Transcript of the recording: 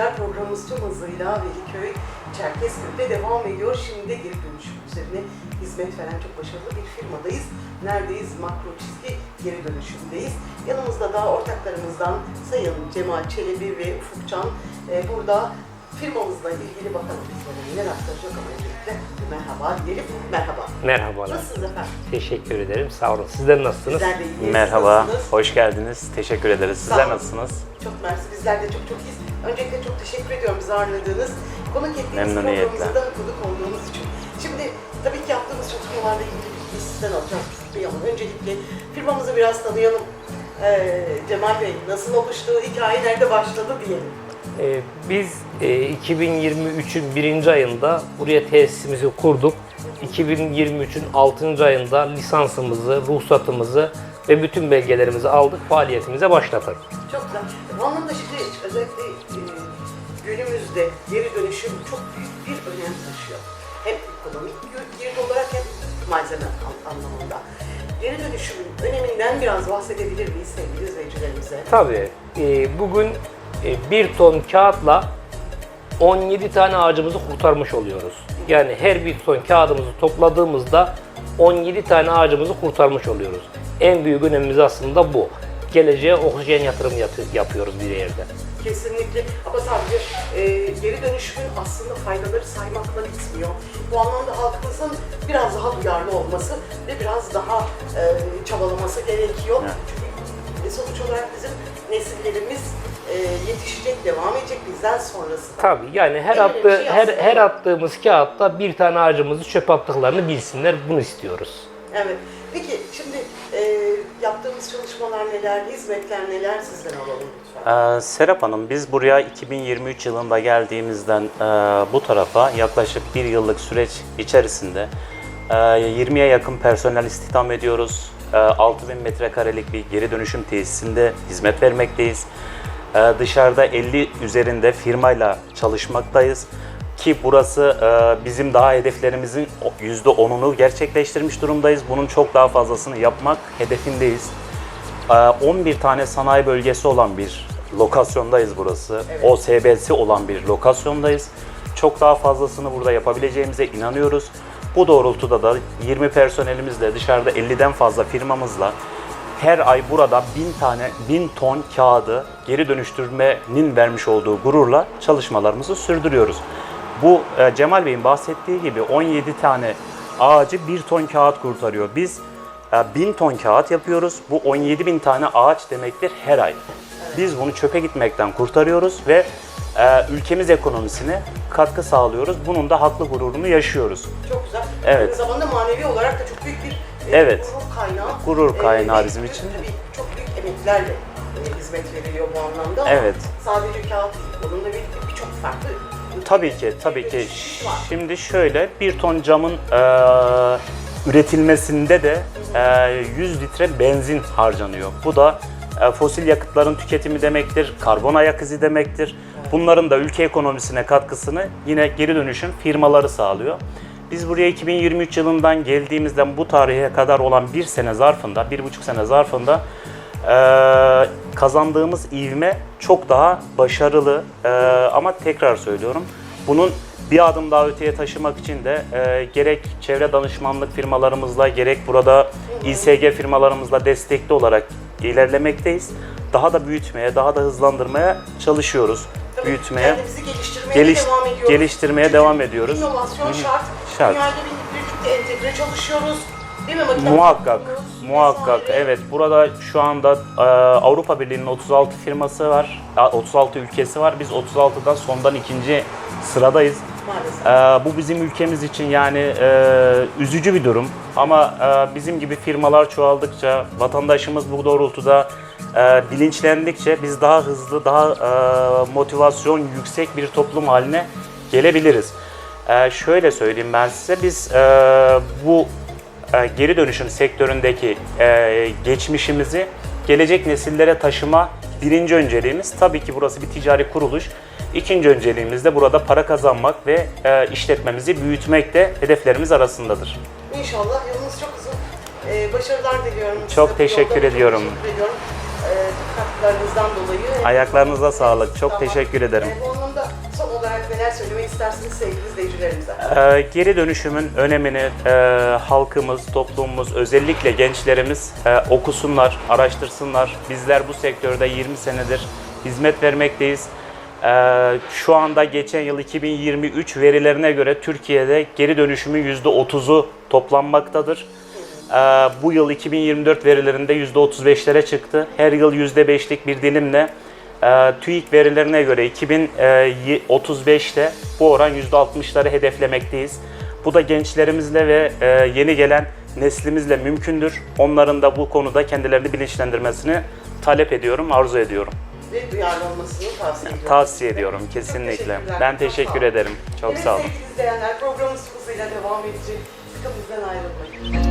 yolculuğumuz tüm hızıyla Veliköy, Çerkezköy'de devam ediyor. Şimdi de geri dönüşüm üzerine hizmet veren çok başarılı bir firmadayız. Neredeyiz? Makro çizgi geri dönüşümdeyiz. Yanımızda da ortaklarımızdan Sayın Cemal Çelebi ve Ufukcan e, burada firmamızla ilgili bakalım bizlere neler aktaracak ama öncelikle merhaba diyelim. Merhaba. Merhabalar. Nasılsınız efendim? Teşekkür ederim. Sağ olun. Sizler nasılsınız? Bizler de iyiyiz. Merhaba, Nasılsınız? hoş geldiniz. Teşekkür ederiz. Sizler nasılsınız? Çok mersi. Bizler de çok çok iyiyiz. Öncelikle çok teşekkür ediyorum bizi ağırladığınız, konuk ettiğiniz Memnuniyetle. programımıza da konuk olduğunuz için. Şimdi tabii ki yaptığımız çalışmalarla ilgili bilgi sizden alacağız. Bir ama öncelikle firmamızı biraz tanıyalım. Ee, Cemal Bey nasıl oluştu, hikaye nerede başladı diyelim. Ee, biz e, 2023'ün birinci ayında buraya tesisimizi kurduk. 2023'ün 6. ayında lisansımızı, ruhsatımızı ve bütün belgelerimizi aldık, faaliyetimize başladık. Çok güzel. Anlamda şimdi özellikle e, günümüzde geri dönüşüm çok büyük bir önem taşıyor. Hem ekonomik girdi olarak hem malzeme an- anlamında. Geri dönüşümün öneminden biraz bahsedebilir miyiz sevgili izleyicilerimize? Tabii e, bugün e, bir ton kağıtla 17 tane ağacımızı kurtarmış oluyoruz. Yani her bir ton kağıdımızı topladığımızda 17 tane ağacımızı kurtarmış oluyoruz. En büyük önemimiz aslında bu. Geleceğe oksijen yatırımı yap- yapıyoruz bir yerde. Kesinlikle ama sadece e, geri dönüşümün aslında faydaları saymakla bitmiyor. Bu anlamda halkımızın biraz daha duyarlı olması ve biraz daha e, çabalaması gerekiyor. Evet. Çünkü sonuç olarak bizim nesillerimiz e, yetişecek, devam edecek bizden sonrası. Tabii yani her önemli attığı şey her her attığımız kağıtta bir tane ağacımızı çöp attıklarını bilsinler. Bunu istiyoruz. Evet. Peki şimdi e, yaptığımız çalışmalar neler, hizmetler neler sizden alalım lütfen. Ee, Serap Hanım, biz buraya 2023 yılında geldiğimizden e, bu tarafa yaklaşık bir yıllık süreç içerisinde e, 20'ye yakın personel istihdam ediyoruz. E, 6000 metrekarelik bir geri dönüşüm tesisinde hizmet vermekteyiz. E, dışarıda 50 üzerinde firmayla çalışmaktayız. Ki burası e, bizim daha hedeflerimizin %10'unu gerçekleştirmiş durumdayız. Bunun çok daha fazlasını yapmak hedefindeyiz. Ee, 11 tane sanayi bölgesi olan bir lokasyondayız burası. Evet. OSB'si olan bir lokasyondayız. Çok daha fazlasını burada yapabileceğimize inanıyoruz. Bu doğrultuda da 20 personelimizle dışarıda 50'den fazla firmamızla her ay burada 1000 tane 1000 ton kağıdı geri dönüştürmenin vermiş olduğu gururla çalışmalarımızı sürdürüyoruz. Bu e, Cemal Bey'in bahsettiği gibi 17 tane ağacı 1 ton kağıt kurtarıyor. Biz e, 1000 ton kağıt yapıyoruz. Bu 17 bin tane ağaç demektir her ay. Biz bunu çöpe gitmekten kurtarıyoruz ve e, ülkemiz ekonomisine katkı sağlıyoruz. Bunun da haklı gururunu yaşıyoruz. Çok güzel. Evet. Aynı zamanda manevi olarak da çok büyük bir e, Evet. gurur kaynağı. Gurur kaynağı ve bizim için. Tabii çok büyük emeklerle e, hizmet veriliyor bu anlamda Evet. sadece kağıt onunla birlikte birçok farklı Tabii ki, tabii ki. Şimdi şöyle, bir ton camın e, üretilmesinde de e, 100 litre benzin harcanıyor. Bu da e, fosil yakıtların tüketimi demektir, karbon ayak izi demektir. Bunların da ülke ekonomisine katkısını yine geri dönüşüm firmaları sağlıyor. Biz buraya 2023 yılından geldiğimizden bu tarihe kadar olan bir sene zarfında, bir buçuk sene zarfında ee, kazandığımız ivme çok daha başarılı Ee, ama tekrar söylüyorum bunun bir adım daha öteye taşımak için de e, gerek çevre danışmanlık firmalarımızla gerek burada İSG firmalarımızla destekli olarak ilerlemekteyiz. Daha da büyütmeye, daha da hızlandırmaya çalışıyoruz. Büyütmeye. geliştirmeye Geliş- devam ediyoruz. geliştirmeye devam ediyoruz. İnovasyon Hı şart. Şart. Dünyayla birlikte entegre çalışıyoruz. Değil mi? Makine Muhakkak, muhakkak. vesaire. Evet, burada şu anda e, Avrupa Birliği'nin 36 firması var, a, 36 ülkesi var. Biz 36'dan sondan ikinci sıradayız. Maalesef. E, bu bizim ülkemiz için yani e, üzücü bir durum. Ama e, bizim gibi firmalar çoğaldıkça, vatandaşımız bu doğrultuda e, bilinçlendikçe biz daha hızlı, daha e, motivasyon yüksek bir toplum haline gelebiliriz. E, şöyle söyleyeyim ben size, biz e, bu e, geri dönüşüm sektöründeki e, geçmişimizi gelecek nesillere taşıma birinci önceliğimiz. Tabii ki burası bir ticari kuruluş. İkinci önceliğimiz de burada para kazanmak ve e, işletmemizi büyütmek de hedeflerimiz arasındadır. İnşallah yolunuz çok uzun. Ee, başarılar diliyorum. Çok Size teşekkür ediyorum. Çok teşekkür ediyorum. Ee, katkılarınızdan dolayı. Ayaklarınıza sağlık. Çok Tamam. teşekkür ederim. Ee, bu anlamda son neler söylemek istersiniz sevgili izleyicilerimize? Ee, geri dönüşümün önemini e, halkımız, toplumumuz, özellikle gençlerimiz e, okusunlar, araştırsınlar. Bizler bu sektörde 20 senedir hizmet vermekteyiz. Ee, şu anda geçen yıl 2023 verilerine göre Türkiye'de geri dönüşümün %30'u toplanmaktadır. Ee, bu yıl 2024 verilerinde %35'lere çıktı. Her yıl %5'lik bir dilimle e, TÜİK verilerine göre 2035'te bu oran %60'ları hedeflemekteyiz. Bu da gençlerimizle ve e, yeni gelen neslimizle mümkündür. Onların da bu konuda kendilerini bilinçlendirmesini talep ediyorum, arzu ediyorum. Ve duyarlı olmasını tavsiye ediyorum. Tavsiye ediyorum kesinlikle. Ben teşekkür ederim. Çok evet, sağ olun. sevgili izleyenler programımız hızıyla devam edecek. Sıkımızdan ayrılmayın.